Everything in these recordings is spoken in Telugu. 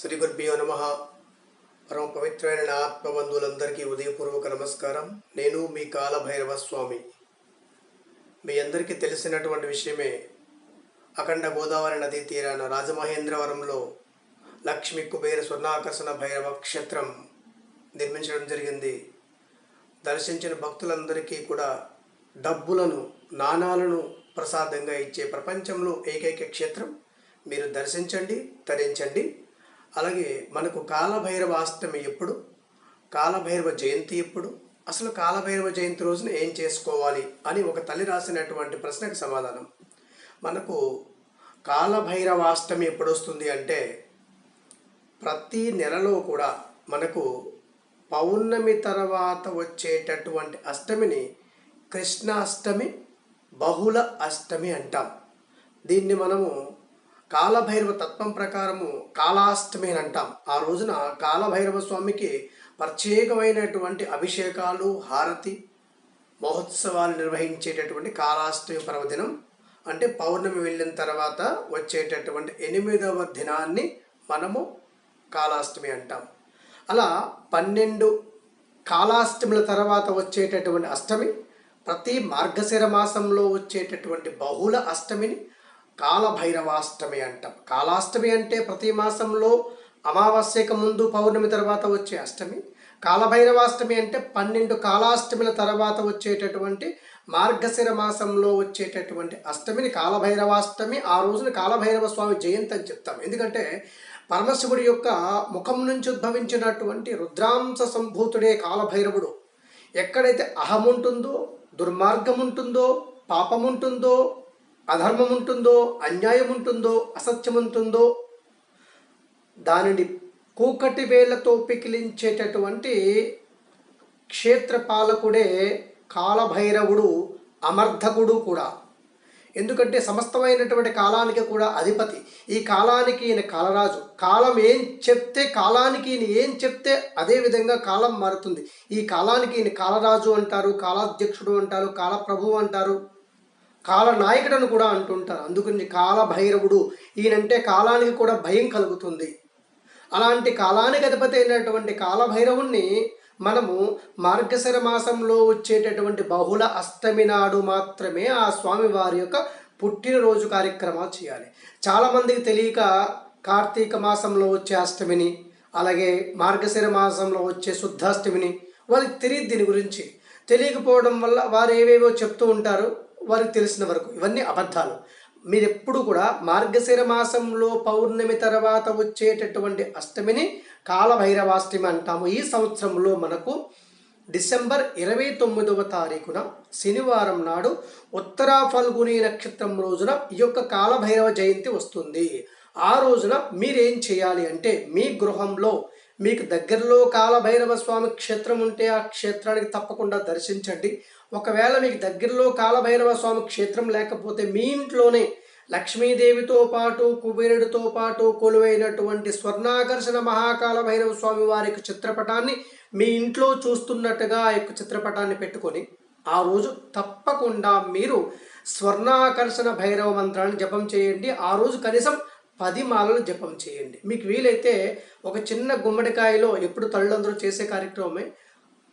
శ్రీ గురుభ్యో నమ. పరమ పవిత్రమైన నా ఆత్మబంధువులందరికీ ఉదయపూర్వక నమస్కారం. నేను మీ కాలభైరవ స్వామి. మీ అందరికీ తెలిసినటువంటి విషయమే అఖండ గోదావరి నదీ తీరాన రాజమహేంద్రవరంలో లక్ష్మి కుబేర స్వర్ణాకర్షణ భైరవ క్షేత్రం నిర్మించడం జరిగింది. దర్శించిన భక్తులందరికీ కూడా డబ్బులను నాణాలను ప్రసాదంగా ఇచ్చే ప్రపంచంలో ఏకైక క్షేత్రం. మీరు దర్శించండి తరించండి. అలాగే మనకు కాలభైరవ అష్టమి ఎప్పుడు? కాలభైరవ జయంతి ఎప్పుడు? అసలు కాలభైరవ జయంతి రోజున ఏం చేసుకోవాలి అని ఒక తల్లి రాసినటువంటి ప్రశ్నకు సమాధానం. మనకు కాలభైరవాష్టమి ఎప్పుడు వస్తుంది అంటే ప్రతి నెలలో కూడా మనకు పౌర్ణమి తర్వాత వచ్చేటటువంటి అష్టమిని కృష్ణాష్టమి బహుళ అష్టమి అంటాం. దీన్ని మనము కాలభైరవ తత్వం ప్రకారము కాలాష్టమి అని అంటాం. ఆ రోజున కాలభైరవ స్వామికి ప్రత్యేకమైనటువంటి అభిషేకాలు హారతి మహోత్సవాలు నిర్వహించేటటువంటి కాలాష్టమి పర్వదినం అంటే పౌర్ణమి వెళ్ళిన తర్వాత వచ్చేటటువంటి ఎనిమిదవ దినాన్ని మనము కాలాష్టమి అంటాం. అలా పన్నెండు కాలాష్టముల తర్వాత వచ్చేటటువంటి అష్టమి ప్రతి మార్గశిర మాసంలో వచ్చేటటువంటి బహుళ అష్టమిని కాలభైరవాష్టమి అంటాం. కాలాష్టమి అంటే ప్రతి మాసంలో అమావాస్యక ముందు పౌర్ణమి తర్వాత వచ్చే అష్టమి. కాలభైరవాష్టమి అంటే పన్నెండు కాలాష్టమిల తర్వాత వచ్చేటటువంటి మార్గశిర మాసంలో వచ్చేటటువంటి అష్టమిని కాలభైరవాష్టమి ఆ రోజున కాలభైరవ స్వామి జయంతి అని చెప్తాం. ఎందుకంటే పరమశివుడి యొక్క ముఖం నుంచి ఉద్భవించినటువంటి రుద్రాంశ సంభూతుడే కాలభైరవుడు. ఎక్కడైతే అహం ఉంటుందో దుర్మార్గం ఉంటుందో పాపం ఉంటుందో అధర్మం ఉంటుందో అన్యాయం ఉంటుందో అసత్యం ఉంటుందో దానిని కూకటి వేళ్ళతో పికిలించేటటువంటి క్షేత్రపాలకుడే కాలభైరవుడు అమర్థకుడు కూడా. ఎందుకంటే సమస్తమైనటువంటి కాలానికి కూడా అధిపతి. ఈ కాలానికి ఈయన కాలరాజు. కాలం ఏం చెప్తే కాలానికి ఈయన ఏం చెప్తే అదే విధంగా కాలం మారుతుంది. ఈ కాలానికి ఈయన కాలరాజు అంటారు కాలాధ్యక్షుడు అంటారు కాలప్రభువు అంటారు. కాలనాయకుడని కూడా అంటుంటారు. అందుకని కాలభైరవుడు ఈయనంటే కాలానికి కూడా భయం కలుగుతుంది. అలాంటి కాలానికి అధిపతి అయినటువంటి కాలభైరవుణ్ణి మనము మార్గశిర మాసంలో వచ్చేటటువంటి బహుళ అష్టమి నాడు మాత్రమే ఆ స్వామి వారి యొక్క పుట్టినరోజు కార్యక్రమాలు చేయాలి. చాలామందికి తెలియక కార్తీక మాసంలో వచ్చే అష్టమిని అలాగే మార్గశిర మాసంలో వచ్చే శుద్ధాష్టమిని వాళ్ళకి తెలియదు దీని గురించి. తెలియకపోవడం వల్ల వారు ఏవేవో చెప్తూ ఉంటారు. వారికి తెలిసిన వరకు ఇవన్నీ అబద్ధాలు. మీరు ఎప్పుడు కూడా మార్గశిర మాసంలో పౌర్ణమి తర్వాత వచ్చేటటువంటి అష్టమిని కాలభైరవాష్టమి అంటాము. ఈ సంవత్సరంలో మనకు డిసెంబర్ ఇరవై తొమ్మిదవ తారీఖున శనివారం నాడు ఉత్తరా ఫల్గుని నక్షత్రం రోజున ఈ యొక్క కాలభైరవ జయంతి వస్తుంది. ఆ రోజున మీరేం చేయాలి అంటే మీ గృహంలో మీకు దగ్గరలో కాలభైరవ స్వామి క్షేత్రం ఉంటే ఆ క్షేత్రానికి తప్పకుండా దర్శించండి. ఒకవేళ మీకు దగ్గరలో కాలభైరవ స్వామి క్షేత్రం లేకపోతే మీ ఇంట్లోనే లక్ష్మీదేవితో పాటు కుబేరుడితో పాటు కొలువైనటువంటి స్వర్ణాకర్షణ మహాకాల భైరవ స్వామి వారి యొక్క చిత్రపటాన్ని మీ ఇంట్లో చూస్తున్నట్టుగా ఆ యొక్క చిత్రపటాన్ని పెట్టుకొని ఆ రోజు తప్పకుండా మీరు స్వర్ణాకర్షణ భైరవ మంత్రాన్ని జపం చేయండి. ఆ రోజు కనీసం పది మాలలు జపం చేయండి. మీకు వీలైతే ఒక చిన్న గుమ్మడికాయలో ఎప్పుడు తల్లిదండ్రులు చేసే కార్యక్రమమే.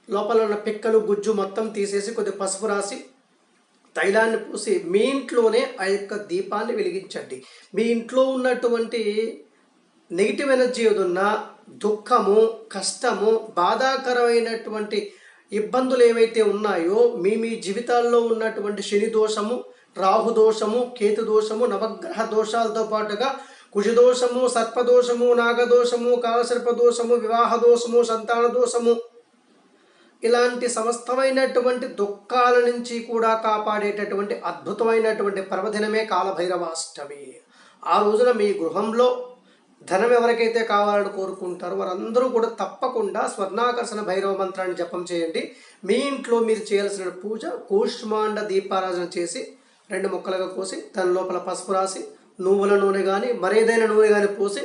లోపల ఉన్న పిక్కలు గుజ్జు మొత్తం తీసేసి కొద్దిగా పసుపు రాసి తైలాన్ని పూసి మీ ఇంట్లోనే ఆ యొక్క దీపాన్ని వెలిగించండి. మీ ఇంట్లో ఉన్నటువంటి నెగిటివ్ ఎనర్జీ ఏదున్నా దుఃఖము కష్టము బాధాకరమైనటువంటి ఇబ్బందులు ఏవైతే ఉన్నాయో మీ మీ జీవితాల్లో ఉన్నటువంటి శని దోషము రాహు దోషము కేతు దోషము నవగ్రహ దోషాలతో పాటుగా కుజదోషము సర్పదోషము నాగదోషము కాలసర్పదోషము వివాహ దోషము సంతాన దోషము ఇలాంటి సమస్తమైనటువంటి దుఃఖాల నుంచి కూడా కాపాడేటటువంటి అద్భుతమైనటువంటి పర్వదినమే కాలభైరవాష్టమి. ఆ రోజున మీ గృహంలో ధనం ఎవరికైతే కావాలని కోరుకుంటారో వారందరూ కూడా తప్పకుండా స్వర్ణాకర్షణ భైరవ మంత్రాన్ని జపం చేయండి. మీ ఇంట్లో మీరు చేయాల్సిన పూజ కూష్మాండ దీపారాధన చేసి రెండు ముక్కలుగా కోసి దాని లోపల పసుపు రాసి నువ్వుల నూనె కానీ మరేదైనా నూనె కానీ పోసి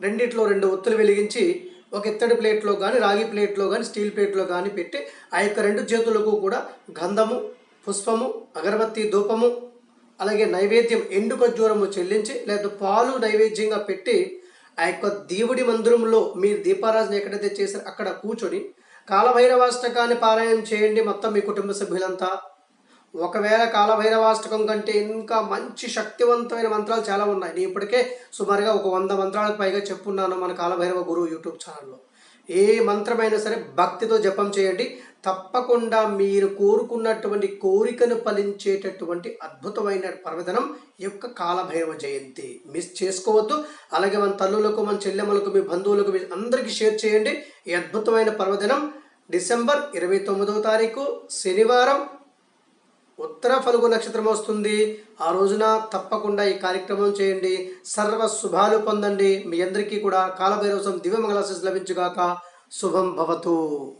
రెండిట్లో రెండు ఒత్తులు వెలిగించి ఒక ఇత్తడి ప్లేట్లో కానీ రాగి ప్లేట్లో కానీ స్టీల్ ప్లేట్లో కానీ పెట్టి ఆ యొక్క రెండు చేతులకు కూడా గంధము పుష్పము అగరబత్తి ధూపము అలాగే నైవేద్యం ఎండు ఖర్జూరము చెల్లించి లేదా పాలు నైవేద్యంగా పెట్టి ఆ యొక్క దేవుడి మందిరంలో మీరు దీపారాజన ఎక్కడైతే చేశారో అక్కడ కూర్చొని కాలభైరవాష్టకాన్ని పారాయణం చేయండి మొత్తం మీ కుటుంబ సభ్యులంతా. ఒకవేళ కాలభైరవాష్టకం కంటే ఇంకా మంచి శక్తివంతమైన మంత్రాలు చాలా ఉన్నాయి. నేను ఇప్పటికే సుమారుగా ఒక వంద మంత్రాలకు పైగా చెప్పున్నాను మన కాలభైరవ గురువు యూట్యూబ్ ఛానల్లో. ఏ మంత్రమైనా సరే భక్తితో జపం చేయండి. తప్పకుండా మీరు కోరుకున్నటువంటి కోరికను ఫలించేటటువంటి అద్భుతమైన పర్వదనం ఈ యొక్క కాలభైరవ జయంతి. మిస్ చేసుకోవద్దు. అలాగే మన తల్లులకు మన చెల్లెమ్మలకు మీ బంధువులకు మీ అందరికీ షేర్ చేయండి. ఈ అద్భుతమైన పర్వదినం డిసెంబర్ ఇరవై తొమ్మిదవ తారీఖు శనివారం ఉత్తర ఫలుగు నక్షత్రం వస్తుంది. ఆ రోజున తప్పకుండా ఈ కార్యక్రమం చేయండి. సర్వ శుభాలు పొందండి. మీ అందరికీ కూడా కాలభైరవసం దివ్యమంగళాశిస్ లభించుగాక. శుభం భవతు.